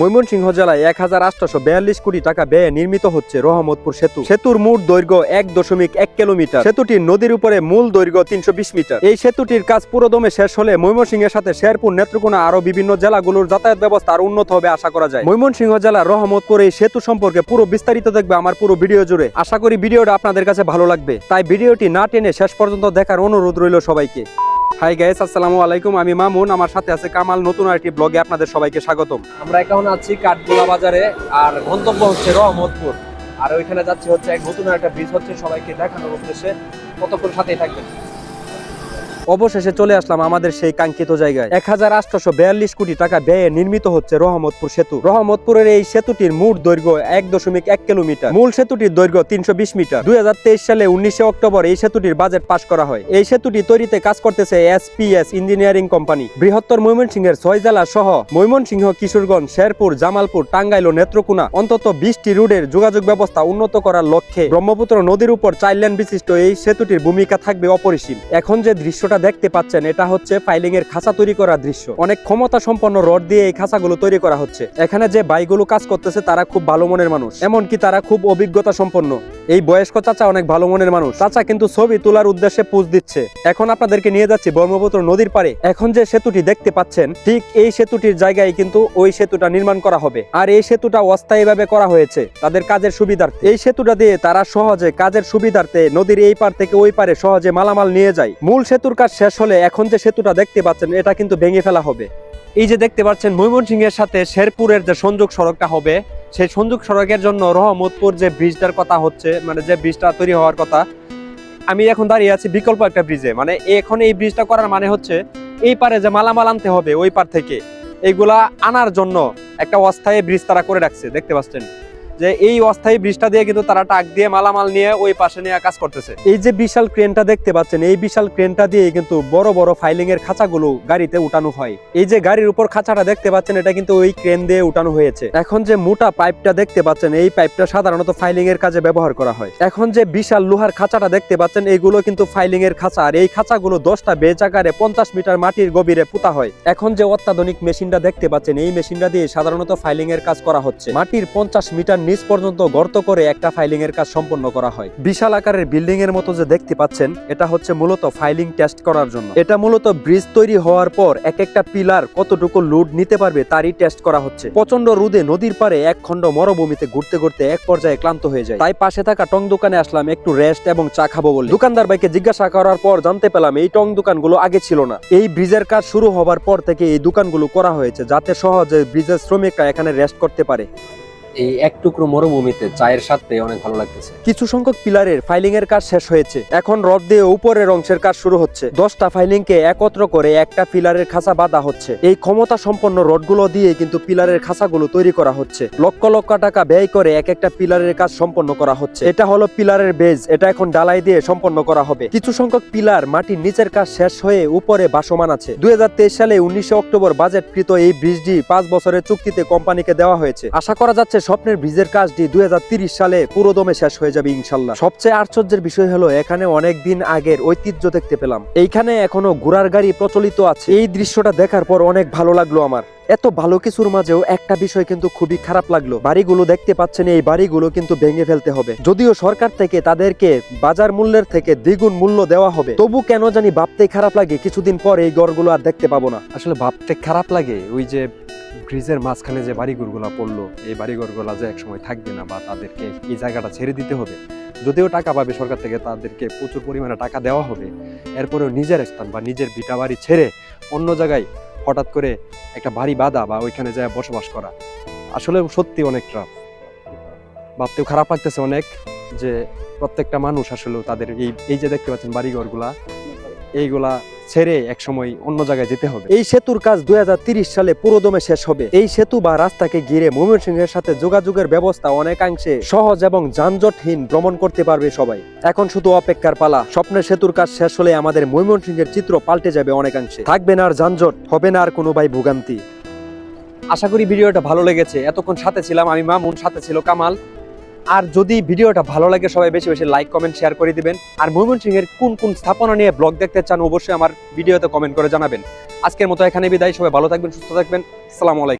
ময়মনসিংহ জেলায় এক হাজার আটশো বিয়াল্লিশ কোটি টাকা ব্যয়ে নির্মিত হচ্ছে রহমতপুর সেতু। সেতুর মোট দৈর্ঘ্য এক দশমিক এক কিলোমিটার। সেতুটির নদীর উপরে মূল দৈর্ঘ্য তিনশো বিশ মিটার। এই সেতুটির কাজ পুরোদমে শেষ হলে ময়মনসিংহের সাথে শেরপুর, নেত্রকোনা আরও বিভিন্ন জেলাগুলোর যাতায়াত ব্যবস্থা আরও উন্নত হবে আশা করা যায়। ময়মনসিংহ জেলার রহমতপুর এই সেতু সম্পর্কে পুরো বিস্তারিত দেখবে আমার পুরো ভিডিও জুড়ে। আশা করি ভিডিওটা আপনাদের কাছে ভালো লাগবে। তাই ভিডিওটি না টেনে শেষ পর্যন্ত দেখার অনুরোধ রইল সবাইকে। হাই গাইস আসসালামু আলাইকুম। আমি মামুন, আমার সাথে আছে কামাল, নতুন আরেকটি ব্লগে আপনাদের সবাইকে স্বাগতম। আমরা এখন আছি কাঠগোলা বাজারে, আর গন্তব্য হচ্ছে রহমতপুর। আর ওইখানে যাচ্ছি হচ্ছে এক নতুন একটা ব্রিজ হচ্ছে সবাইকে দেখানোর উদ্দেশ্যে। কতক্ষণ সাথেই থাকবেন? অবশেষে চলে আসলাম আমাদের সেই কাঙ্ক্ষিত জায়গায়। এক হাজার আটশো বিয়াল্লিশ কোটি টাকা ব্যয়ে নির্মিত হচ্ছে রহমতপুর সেতু। রহমতপুরের এই সেতুটির মোট দৈর্ঘ্য এক দশমিক এক কিলোমিটার। মূল সেতুটির দৈর্ঘ্য তিনশো বিশ মিটার। দুই সালে উনিশে অক্টোবর এই সেতুটির বাজেট পাশ করা হয়। এই সেতুটি তৈরিতে কাজ করতেছে এসপিএস ইঞ্জিনিয়ারিং কোম্পানি। বৃহত্তর ময়মনসিংহের ছয় জেলা সহ ময়মনসিংহ, কিশোরগঞ্জ, শেরপুর, জামালপুর, টাঙ্গাইল ও নেত্রকোনা। অন্তত বিশটি রুটের যোগাযোগ ব্যবস্থা উন্নত করার লক্ষ্যে ব্রহ্মপুত্র নদীর উপর চার লেন বিশিষ্ট এই সেতুটির ভূমিকা থাকবে অপরিসীম। এখন যে দৃশ্যটা দেখতে পাচ্ছেন, এটা হচ্ছে ফাইলিং এর খাঁচা তৈরি করার দৃশ্য। অনেক ক্ষমতা সম্পন্ন রড দিয়ে এই খাঁচাগুলো তৈরি করা হচ্ছে। এখানে যে বাইগুলো কাজ করতেছে, তারা খুব ভালো মনের মানুষ। এমনকি তারা খুব অভিজ্ঞতা সম্পন্ন এই বয়স্ক চাচা অনেক ভালো মনের মানুষ। চাচা কিন্তু ছবি তোলার উদ্দেশ্যে পুজ দিচ্ছে। এখন আপনাদেরকে নিয়ে যাচ্ছি ব্রহ্মপুত্র নদীর পারে এখন যে সেতুটি দেখতে পাচ্ছেন, ঠিক এই সেতুটির জায়গায় কিন্তু ওই সেতুটা নির্মাণ করা হবে। আর এই সেতুটা অস্থায়ীভাবে করা হয়েছে তাদের কাজের সুবিধার্থে। এই সেতুটা দিয়ে তারা সহজে কাজের সুবিধার্থে নদীর এই পার থেকে ওই পারে সহজে মালামাল নিয়ে যায়। মূল সেতুর কাজ শেষ হলে এখন যে সেতুটা দেখতে পাচ্ছেন, এটা কিন্তু ভেঙে ফেলা হবে। এই যে দেখতে পাচ্ছেন, ময়মনসিংহের সাথে শেরপুরের যে সংযোগ সড়কটা হবে সেই সংযোগ সড়কের জন্য রহমতপুর যে ব্রিজটার কথা হচ্ছে মানে যে ব্রিজটা তৈরি হওয়ার কথা, আমি এখন দাঁড়িয়ে আছি বিকল্প একটা ব্রিজে মানে এখন এই ব্রিজটা করার মানে হচ্ছে, এই পারে যে মালামাল আনতে হবে ওই পার থেকে, এইগুলা আনার জন্য একটা অস্থায়ী ব্রিজ তারা করে রাখছে, দেখতে পাচ্ছেন? যে এই অস্থায়ী ব্রিজটা দিয়ে কিন্তু তারা টাক দিয়ে মালামাল নিয়ে ওই পাশে নিয়ে কাজ করতেছে। এই যে বিশাল ক্রেনটা দেখতে পাচ্ছেন, এই বিশাল ক্রেনটা দিয়ে কিন্তু বড় বড় ফাইলিং এর খাঁচাগুলো গাড়িতে উঠানো হয়। এই যে গাড়ির উপর খাঁচাটা দেখতে পাচ্ছেন, এটা কিন্তু ওই ক্রেন দিয়ে উঠানো হয়েছে। এখন যে মোটা পাইপটা দেখতে পাচ্ছেন, এই পাইপটা সাধারণত ফাইলিং এর কাজে ব্যবহার করা হয়। এখন যে বিশাল লোহার খাঁচাটা দেখতে পাচ্ছেন এইগুলো কিন্তু ফাইলিং এর খাঁচা। আর এই খাঁচাগুলো দশটা বেজ আকারে পঞ্চাশ মিটার মাটির গভীরে পুঁতা হয়। এখন যে অত্যাধুনিক মেশিনটা দেখতে পাচ্ছেন, এই মেশিনটা দিয়ে সাধারণত ফাইলিং এর কাজ করা হচ্ছে। মাটির পঞ্চাশ মিটার নিচ পর্যন্ত গর্ত করে একটা ফাইলিং এর কাজ সম্পন্ন করা হয়। বিশাল আকারের বিল্ডিং এর মতো যে দেখতে পাচ্ছেন, এটা হচ্ছে মূলত ফাইলিং টেস্ট করার জন্য। এটা মূলত ব্রিজ তৈরি হওয়ার পর এক একটা পিলার কতটুকু লোড নিতে পারবে তারই টেস্ট করা হচ্ছে। প্রচণ্ড রোদে নদীর পারে এক খণ্ড মরুভূমিতে ঘুরতে ঘুরতে এক পর্যায়ে ক্লান্ত হয়ে যায়। তাই পাশে থাকা টং দোকানে আসলাম একটু রেস্ট এবং চা খাব বলে। দোকানদার ভাইকে জিজ্ঞাসা করার পর জানতে পেলাম এই টং দোকানগুলো আগে ছিল না। এই ব্রিজের কাজ শুরু হবার পর থেকে এই দোকানগুলো করা হয়েছে, যাতে সহজে ব্রিজের শ্রমিকরা এখানে রেস্ট করতে পারে। এই এক টুকরো মরুভূমিতে চায়ের সাথে অনেক ভালো লাগতেছে। কিছু সংখ্যক পিলারের ফাইলিং এর কাজ শেষ হয়েছে। এখন রড দিয়ে উপরের অংশের কাজ শুরু হচ্ছে। দশটা ফাইলিং কে একত্র করে একটা পিলারের খাঁচা বাঁধা হচ্ছে। এই ক্ষমতা সম্পন্ন রডগুলো দিয়ে কিন্তু পিলারের খাঁচাগুলো তৈরি করা হচ্ছে। লক্ষ লক্ষ টাকা ব্যয় করে এক একটা পিলারের কাজ সম্পন্ন করা হচ্ছে। এটা হলো পিলারের বেজ। এটা এখন ডালাই দিয়ে সম্পন্ন করা হবে। কিছু সংখ্যক পিলার মাটির নিচের কাজ শেষ হয়ে উপরে বাসমান আছে। দুই হাজার তেইশ সালে উনিশে অক্টোবর বাজেটকৃত এই ব্রিজটি পাঁচ বছরের চুক্তিতে কোম্পানিকে দেওয়া হয়েছে। আশা করা যাচ্ছে স্বপ্নের ব্রিজের কাজটি দুই সালে পুরোদমে শেষ হয়ে যাবে ইনশাল্লাহ। সবচেয়ে আশ্চর্যের বিষয় হলো, এখানে অনেক দিন আগের ঐতিহ্য দেখতে পেলাম। এইখানে এখনও ঘোড়ার গাড়ি প্রচলিত আছে। এই দৃশ্যটা দেখার পর অনেক ভালো লাগল আমার। এত ভালো কিছুর মাঝেও একটা বিষয় কিন্তু খুবই খারাপ লাগল। বাড়িগুলো দেখতে পাচ্ছেন, এই বাড়িগুলো কিন্তু ভেঙে ফেলতে হবে। যদিও সরকার থেকে তাদেরকে বাজার মূল্যের থেকে দ্বিগুণ মূল্য দেওয়া হবে, তবু কেন জানি ভাবতেই খারাপ লাগে, কিছুদিন পর এই ঘরগুলো আর দেখতে পাবো না। আসলে ভাবতে খারাপ লাগে, ওই যে ব্রিজের মাঝখানে যে বাড়িঘরগুলো পড়ল, এই বাড়িঘরগুলো যে একসময় থাকবে না বা তাদেরকে এই জায়গাটা ছেড়ে দিতে হবে। যদিও টাকা পাবে সরকার থেকে, তাদেরকে প্রচুর পরিমাণে টাকা দেওয়া হবে, এরপরেও নিজের স্থান বা নিজের ভিটা বাড়ি ছেড়ে অন্য জায়গায় হঠাৎ করে একটা বাড়ি বাঁধা বা ওইখানে যায় বসবাস করা। আসলে সত্যি অনেক ট্রাফ ভাবতেও খারাপ লাগতেছে অনেক যে প্রত্যেকটা মানুষ আসলে তাদের এই এই যে দেখতে পাচ্ছেন বাড়িঘরগুলা, এইগুলা ছেড়ে একসময় অন্য জায়গায় যেতে হবে। এই সেতুর কাজ দুই সালে পুরোদমে শেষ হবে। এই সেতু বা রাস্তাকে ঘিরে ময়মনসিংহের সাথে যোগাযোগের ব্যবস্থা অনেকাংশে সহজ এবং যানজটহীন ভ্রমণ করতে পারবে সবাই। এখন শুধু অপেক্ষার পালা। স্বপ্নের সেতুর কাজ শেষ হলে আমাদের ময়মনসিংহের চিত্র পাল্টে যাবে অনেকাংশে। থাকবে না আর যানজট, হবে না আর কোনো ভাই ভোগান্তি। আশা করি ভিডিওটা ভালো লেগেছে। এতক্ষণ সাথে ছিলাম আমি মামুন, সাথে ছিল কামাল। আর যদি ভিডিওটা ভালো লাগে, সবাই বেশি বেশি লাইক কমেন্ট শেয়ার করে দিবেন। আর ময়মনসিংহের কোন কোন স্থাপনা নিয়ে ব্লগ দেখতে চান, অবশ্যই আমার ভিডিওতে কমেন্ট করে জানাবেন। আজকের মতো এখানে বিদায়, সবাই ভালো থাকবেন, সুস্থ থাকবেন। আলাইকুম।